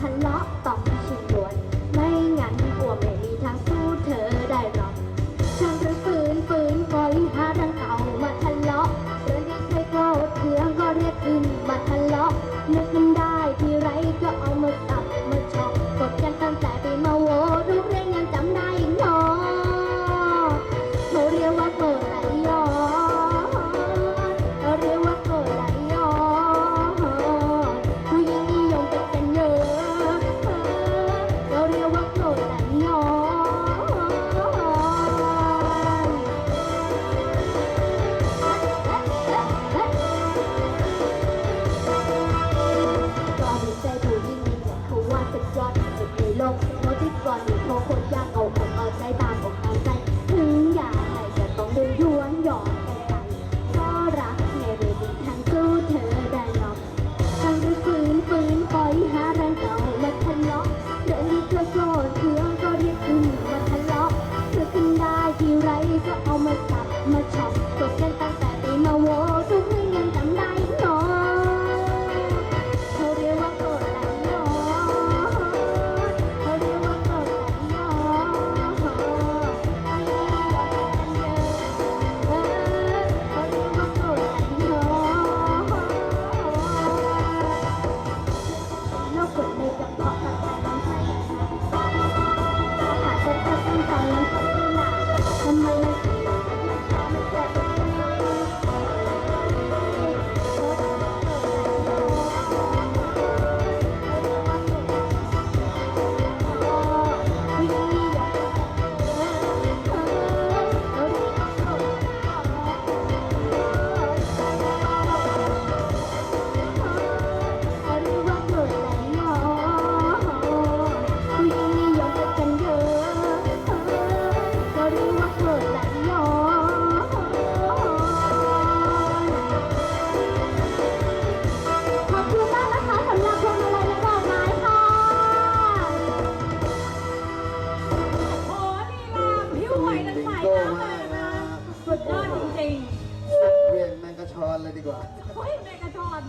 很辣 อยากเอาอกเอาใจตามอกตามใจ ถึงอยางไรจะต้องดินย้วนหยอดกันไปก็รักในเรื่องทางสู้เธอได้หรอกตั้งแต่ฝืนฝืนปล่อยหาแรงเก่ามาทะเลาะเรื่องนี้เธอโกรธเคือก็เรียกขึ้นมาทะเลาะเธอขึ้นได้ที่ไรก็เอามาสับมาช็อป ยอดจริงเวียนแมงกะชอนเลยดีกว่าๆเฮ้ยแมกกาทอน